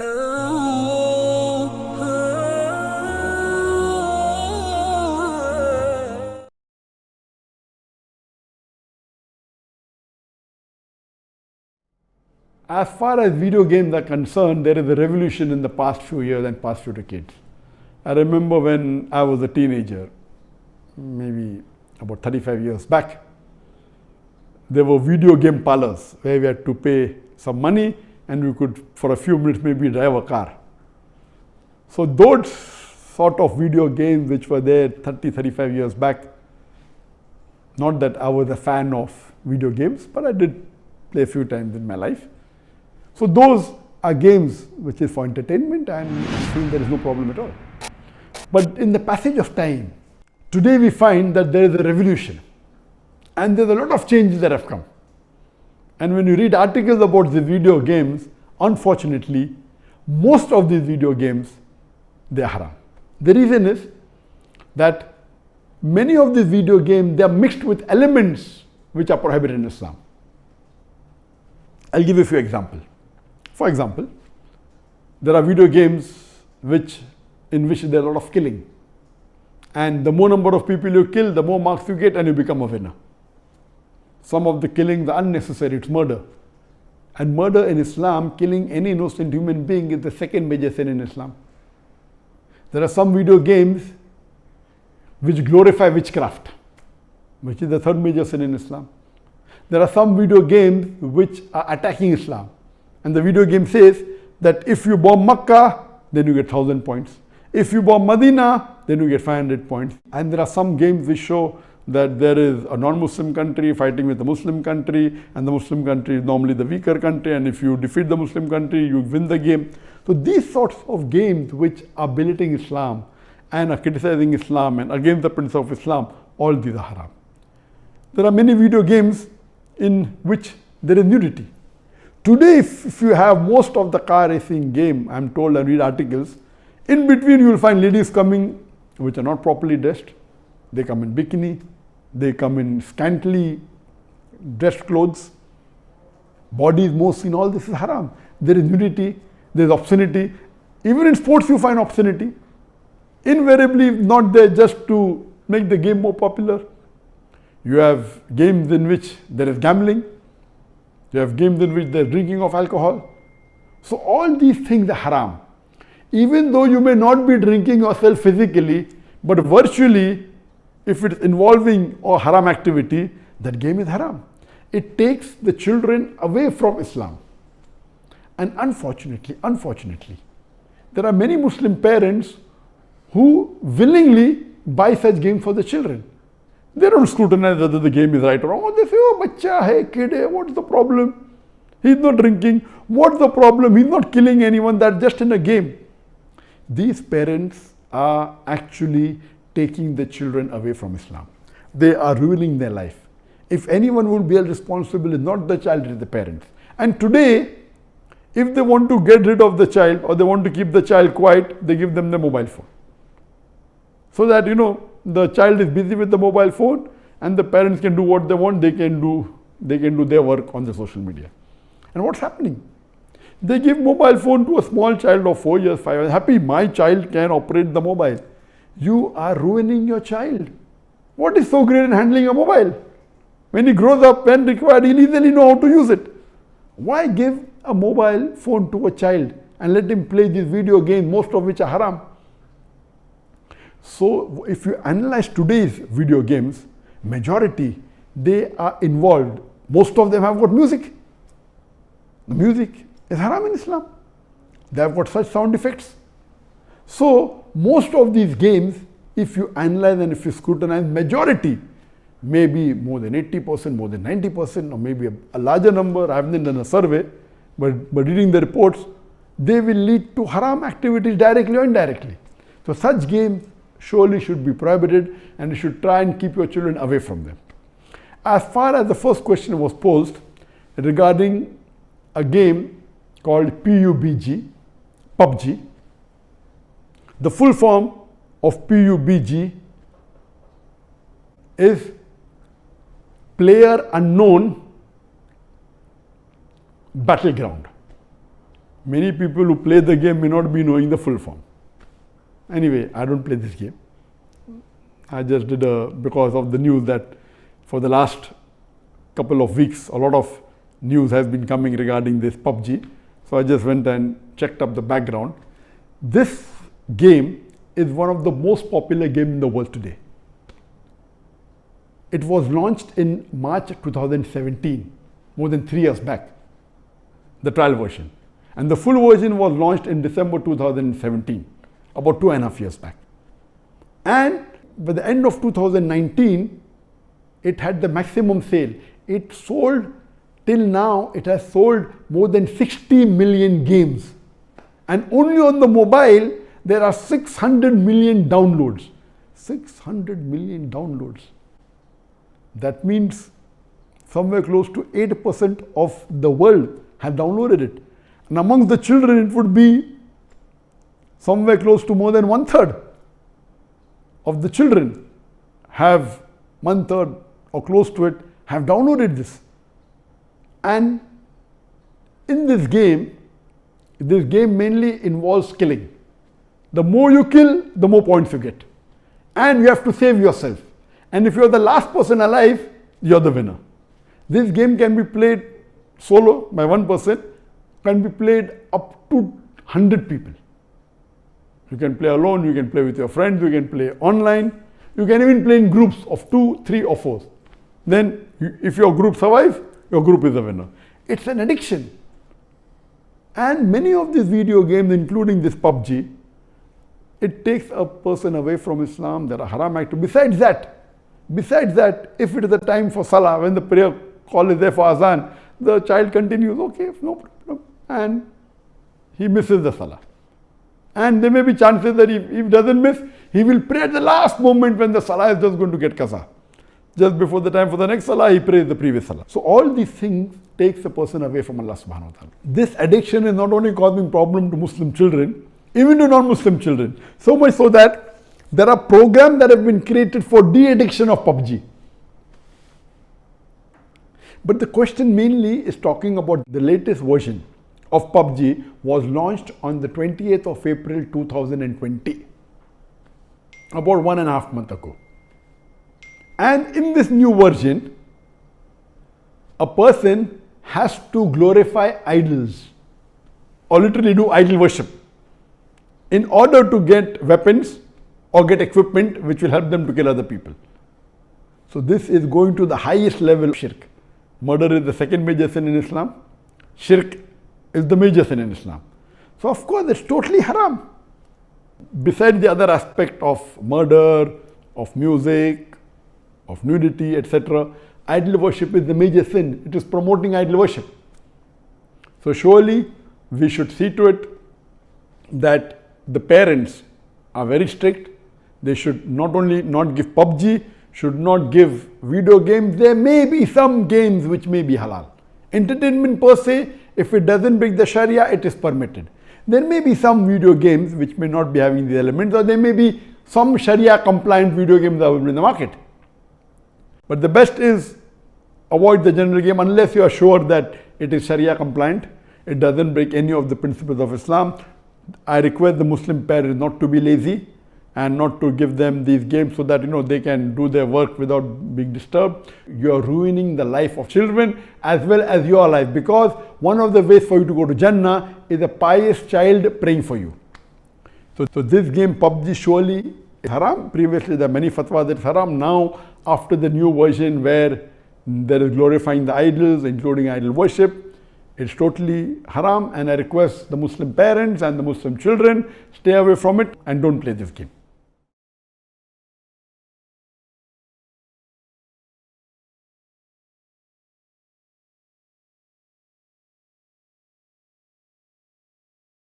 As far as video games are concerned, there is a revolution in the past few years and past few decades. I remember when I was a teenager, maybe about 35 years back, there were video game parlors where we had to pay some money and we could, for a few minutes, maybe drive a car. So, those sort of video games which were there 30, 35 years back, not that I was a fan of video games, but I did play a few times in my life. So, those are games which is for entertainment and there is no problem at all. But in the passage of time, today we find that there is a revolution and there's a lot of changes that have come. And when you read articles about the video games, unfortunately, most of these video games, they are haram. The reason is that many of these video games, they are mixed with elements which are prohibited in Islam. I'll give you a few examples. For example, there are video games which, in which there are a lot of killing. And the more number of people you kill, the more marks you get and you become a winner. Some of the killings are unnecessary, it's murder. And murder in Islam, killing any innocent human being is the second major sin in Islam. There are some video games which glorify witchcraft, which is the third major sin in Islam. There are some video games which are attacking Islam. And the video game says that if you bomb Makkah, then you get 1000 points. If you bomb Medina, then you get 500 points. And there are some games which show that there is a non-Muslim country fighting with a Muslim country and the Muslim country is normally the weaker country and if you defeat the Muslim country you win the game. So these sorts of games which are belittling Islam and are criticizing Islam and against the principle of Islam, all these are haram. There are many video games in which there is nudity. Today if, if you have most of the car racing game, I'm told I read articles, in between you will find ladies coming which are not properly dressed. They come in bikini, they come in scantily dressed clothes, bodies most seen, all this is haram. There is nudity, there is obscenity. Even in sports you find obscenity. Invariably not there just to make the game more popular. You have games in which there is gambling. You have games in which there is drinking of alcohol. So all these things are haram. Even though you may not be drinking yourself physically, but virtually if it's involving a haram activity, that game is haram. It takes the children away from Islam. And unfortunately, unfortunately, there are many Muslim parents who willingly buy such games for the children. They don't scrutinize whether the game is right or wrong. They say, oh, bacha hai, kid hai, what's the problem? He's not drinking. What's the problem? He's not killing anyone. That's just in a game. These parents are actually taking the children away from Islam. They are ruining their life. If anyone will be responsible, it's not the child, it is the parents. And today, if they want to get rid of the child or they want to keep the child quiet, they give them the mobile phone. So that, you know, the child is busy with the mobile phone and the parents can do what they want, they can do, they can do their work on the social media. And what's happening? They give mobile phone to a small child of 4 years, 5 years. Happy, my child can operate the mobile you are ruining your child. What is so great in handling a mobile? When he grows up when required, he'll easily know how to use it. Why give a mobile phone to a child and let him play these video games, most of which are haram? So, if you analyze today's video games, majority they are involved. Most of them have got music. The music is haram in Islam. They have got such sound effects. So, most of these games, if you analyze and if you scrutinize, majority maybe more than 80%, more than 90%, or maybe a, a, larger number. I haven't done a survey, but, but reading the reports, they will lead to haram activities directly or indirectly. So, such games surely should be prohibited and you should try and keep your children away from them. As far as the first question was posed regarding a game called PUBG, PUBG, the full form of PUBG is Player Unknown Battleground. Many people who play the game may not be knowing the full form. Anyway, I don't play this game. I just did a because of the news that for the last couple of weeks, a lot of news has been coming regarding this PUBG. So I just went and checked up the background. This game is one of the most popular game in the world today. It was launched in March 2017, more than three years back, the trial version. And the full version was launched in December 2017, about two and a half years back. And by the end of 2019, it had the maximum sale. It sold till now, it has sold more than 60 million games. And only on the mobile, there are 600 million downloads. 600 million downloads. That means somewhere close to 8% of the world have downloaded it. And amongst the children, it would be somewhere close to more than one third of the children have one third or close to it have downloaded this. And in this game, this game mainly involves killing. The more you kill, the more points you get. And you have to save yourself. And if you're the last person alive, you're the winner. This game can be played solo by one person, can be played up to 100 people. You can play alone, you can play with your friends, you can play online, you can even play in groups of two, three, or four. Then, if your group survives, your group is the winner. It's an addiction. And many of these video games, including this PUBG, it takes a person away from Islam. There are haram activities. Besides that, besides that, if it is the time for salah, when the prayer call is there for azan, the child continues, okay, no problem. And he misses the salah. And there may be chances that if he doesn't miss, he will pray at the last moment when the salah is just going to get qaza. Just before the time for the next salah, he prays the previous salah. So all these things takes a person away from Allah subhanahu wa ta'ala. This addiction is not only causing problem to Muslim children, even to non-Muslim children. So much so that there are programs that have been created for de-addiction of PUBG. But the question mainly is talking about the latest version of PUBG was launched on the 28th of April 2020, about one and a half month ago. And in this new version, a person has to glorify idols or literally do idol worship in order to get weapons or get equipment which will help them to kill other people. So, this is going to the highest level shirk. Murder is the second major sin in Islam, shirk is the major sin in Islam. So, of course, it's totally haram. Besides the other aspect of murder, of music, of nudity, etc., idol worship is the major sin. It is promoting idol worship. So, surely we should see to it that the parents are very strict. They should not only not give PUBG, should not give video games. There may be some games which may be halal. Entertainment per se, if it doesn't break the Sharia, it is permitted. There may be some video games which may not be having these elements, or there may be some Sharia compliant video games available in the market. But the best is avoid the general game unless you are sure that it is Sharia compliant, it doesn't break any of the principles of Islam. I request the Muslim parents not to be lazy and not to give them these games so that you know they can do their work without being disturbed. You are ruining the life of children as well as your life because one of the ways for you to go to Jannah is a pious child praying for you. So, so this game PUBG surely is haram. Previously there are many fatwas that haram. Now after the new version where there is glorifying the idols including idol worship, it's totally haram and I request the Muslim parents and the Muslim children stay away from it and don't play this game.